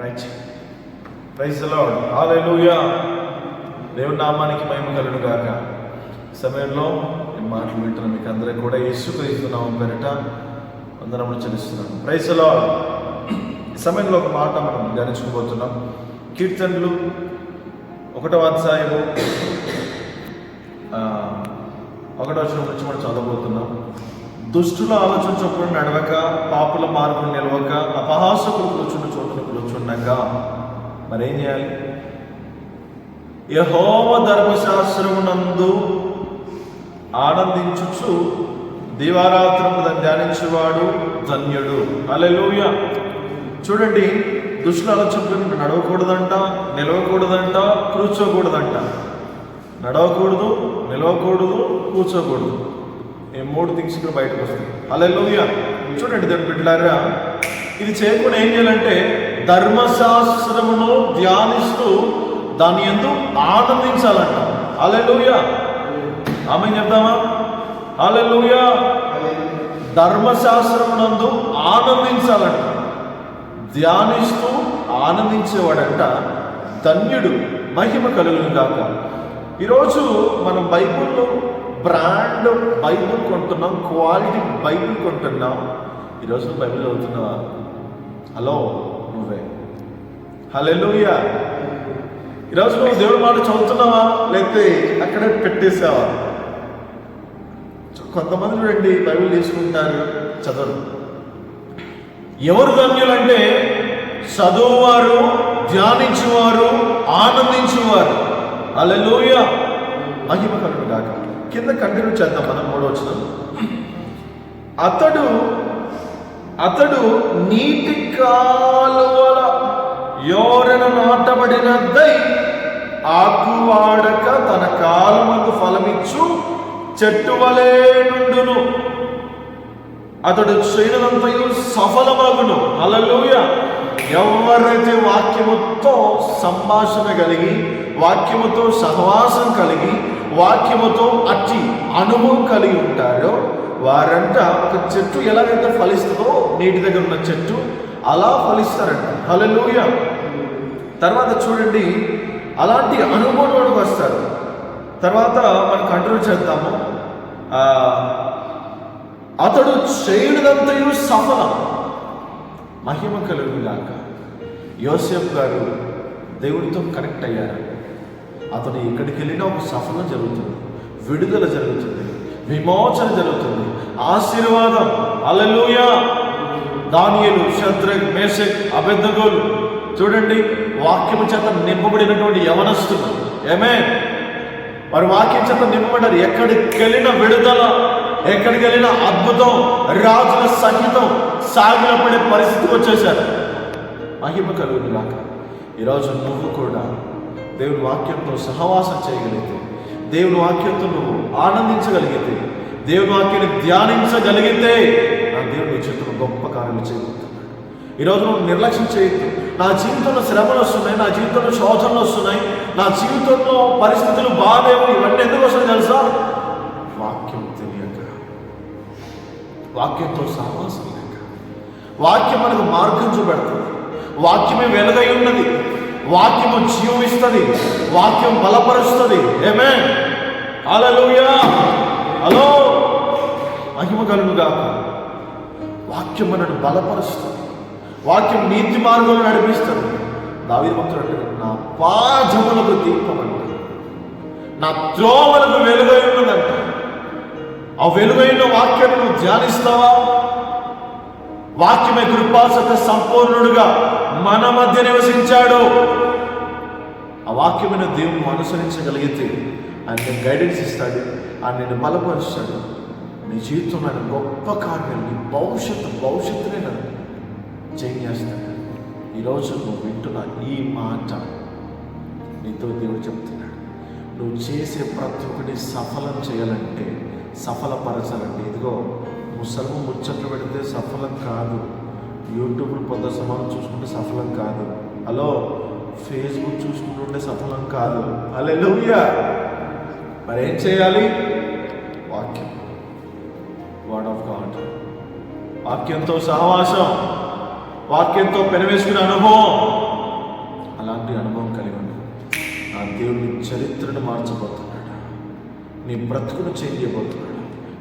Right praise lord హల్లెలూయా దేవుని నామానికి మహిమ కలుడు గాక సమయంలో మాటలు వింటున్న మీకు అందరికీ కూడా యేసు పెరట పేరిట వందనములు చెల్లిస్తున్నాను. ప్రైజ్ ఈ సమయంలో ఒక మాట మనం ధ్యానించుకోబోతున్నాం కీర్తనలు ఒకటో అధ్యాయము ఒకటో వచ్చిన గురించి మనం చదవబోతున్నాం. దుష్టుల ఆలోచన చొప్పున నడవక పాపుల మార్గం నిలవక అపహాసకులు కూర్చున్న చోటున కూర్చుండగా మరేం చేయాలి? యహోవ ధర్మశాస్త్రమునందు ఆనందించుచు దీవారాత్రము దాన్ని ధ్యానించేవాడు ధన్యుడు. అలెలుయ చూడండి దుష్టుల ఆలోచన నడవకూడదంట నిలవకూడదంట కూర్చోకూడదంట. నడవకూడదు నిలవకూడదు కూర్చోకూడదు. మూడు థింగ్స్ ఇక్కడ బయటకు వస్తాయి. అలా చూడండి దాని బిడ్డలారా ఇది చేయకుండా ఏం చేయాలంటే ధర్మశాస్త్రమును ధ్యానిస్తూ దాని ఎందు ఆనందించాలంట. అలెలుయ ఆమె చెప్దామా? అలెలుయ ధర్మశాస్త్రమునందు ఆనందించాలంట. ధ్యానిస్తూ ఆనందించేవాడంట. ధన్యుడు మహిమ కలుగును కాక ఈరోజు మనం బైబిల్లో బ్రాండ్ బైబుల్ కొంటున్నాం క్వాలిటీ బైబుల్ కొంటున్నాం. ఈరోజు రోజు బైబిల్ అవుతున్నావా? హలో నువ్వే. హలెలుయ ఈరోజు నువ్వు దేవుడి మాట చదువుతున్నావా? లేకపోతే అక్కడే పెట్టేసావా? కొంతమంది చూడండి బైబిల్ తీసుకుంటారు చదవరు. ఎవరు ధన్యులంటే చదువువారు ధ్యానించువారు ఆనందించువారు. అలెలోయ మహిమ కలుగు కింద కంటిన్యూ చేద్దాం మనం మూడో వచ్చిన అతడు అతడు నీటి కాలువల యోరన నాటబడినదై ఆకువాడక తన కాలమందు ఫలమిచ్చు చెట్టు వలే నుండును. అతడు చేయనంతయు సఫలమగును. అలలోయ ఎవరైతే వాక్యముతో సంభాషణ కలిగి వాక్యముతో సహవాసం కలిగి వాక్యముతో అట్టి అనుభవం కలిగి ఉంటారో వారంట ఒక చెట్టు ఎలాగైతే ఫలిస్తుందో నీటి దగ్గర ఉన్న చెట్టు అలా ఫలిస్తారంట. హలలోయ తర్వాత చూడండి అలాంటి అనుభవంలోకి వస్తారు. తర్వాత మనం కంట్రోల్ చేద్దాము. అతడు చేయుడంతయు సఫలం. మహిమ కలుగుగాక యోసేఫ్ గారు దేవుడితో కనెక్ట్ అయ్యారు. అతను ఎక్కడికి వెళ్ళినా ఒక సఫలం జరుగుతుంది. విడుదల జరుగుతుంది. విమోచన జరుగుతుంది. ఆశీర్వాదం. అలలుయా దానియలు శత్రక్ మేషక్ అబెద్దగోలు చూడండి వాక్యము చేత నింపబడినటువంటి యవనస్తులు. ఏమే వారి వాక్యం చేత నింపబడ్డారు. ఎక్కడికి వెళ్ళిన విడుదల ఎక్కడికి వెళ్ళిన అద్భుతం రాజుల సహితం సాగిలపడే పరిస్థితి వచ్చేసారు మహిమ కలుగును గాక ఈరోజు నువ్వు కూడా దేవుని వాక్యంతో సహవాసం చేయగలిగితే దేవుని వాక్యంతో నువ్వు ఆనందించగలిగితే దేవుని వాక్యాన్ని ధ్యానించగలిగితే నా దేవుని చేతులు గొప్ప కార్యాలు చేయగలుగుతున్నాడు ఈరోజు నువ్వు నిర్లక్ష్యం చేయొద్దు. నా జీవితంలో శ్రమలు వస్తున్నాయి నా జీవితంలో శోధనలు వస్తున్నాయి నా జీవితంలో పరిస్థితులు బాగాలేవు ఇవన్నీ ఎందుకు వస్తున్నాయి తెలుసా? వాక్యం తెలియక. వాక్యంతో సహవాసం లేక. వాక్యం మనకు మార్గం చూపెడుతుంది. వాక్యమే వెలుగై ఉన్నది. వాక్యము జీవిస్తుంది వాక్యం బలపరుస్తుంది. ఏమే అలలుయా హలో మహిమ కలుగుగా వాక్యం మనను బలపరుస్తుంది. వాక్యం నీతి మార్గంలో నడిపిస్తుంది. దావి భక్తుడు అంటాడు నా పాజములకు దీపమంట నా త్రోవలకు వెలుగై ఉన్నదంట. ఆ వెలుగైన వాక్యం నువ్వు ధ్యానిస్తావా? వాక్యమే కృపాసత సంపూర్ణుడుగా మన మధ్య నివసించాడు. ఆ వాక్యమైన దేవుని అనుసరించగలిగితే ఆయన గైడెన్స్ ఇస్తాడు ఆయన నేను బలపరుస్తాడు. నీ జీవితంలో ఆయన గొప్ప కార్యాలు నీ భవిష్యత్తు భవిష్యత్తునే నన్ను చేస్తాడు. ఈరోజు నువ్వు వింటున్న ఈ మాట నీతో దేవుడు చెప్తున్నాడు. నువ్వు చేసే ప్రతి ఒక్కటి సఫలం చేయాలంటే సఫలపరచాలంటే ఇదిగో ముసలము ముచ్చట్లు పెడితే సఫలం కాదు. యూట్యూబ్లో పొద్దు సమానం చూసుకుంటే సఫలం కాదు. హలో ఫేస్బుక్ చూసుకుంటుంటే సఫలం కాదు. అలెలుయ్యా మరి ఏం చేయాలి? వాక్యం. వర్డ్ ఆఫ్ గాడ్ వాక్యంతో సహవాసం. వాక్యంతో పెనవేసుకునే అనుభవం. అలాంటి అనుభవం కలిగి ఉంది నా దేవుని చరిత్రను మార్చబోతున్నాడు. నీ బ్రతుకును చేయబోతున్నాడు.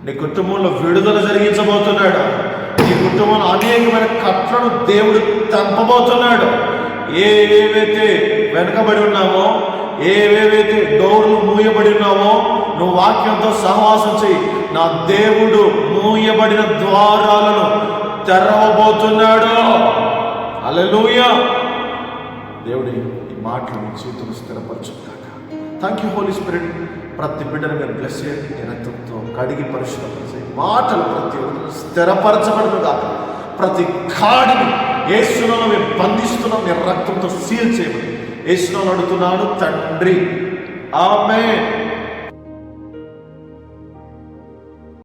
నీ కుటుంబంలో విడుదల జరిగించబోతున్నాడు. నీ కుటుంబంలో అనేకమైన కట్లను దేవుడు తంపబోతున్నాడు. ఏవేవైతే వెనకబడి ఉన్నామో ఏవేవైతే డోర్లు మూయబడి ఉన్నామో నువ్వు వాక్యంతో సహవాసం చేయి నా దేవుడు మూయబడిన ద్వారాలను తెరవబోతున్నాడు. అలలుయ దేవుడి ఈ మాటలు మీ జీవితంలో థ్యాంక్ యూ హోలీ స్పిరిట్ ప్రతి బిడ్డను మీరు బ్లెస్ చేయండి. నీ రక్తంతో కడిగి పరిశుభ్రపరిచి మాటలు ప్రతి ఒక్కరు స్థిరపరచబడదు కాదు ప్రతి కాడిని ఏసునాలో మేము బంధిస్తున్నాం. మీ రక్తంతో సీల్ చేయమని. ఏసునాలు అడుగుతున్నాను తండ్రి ఆమె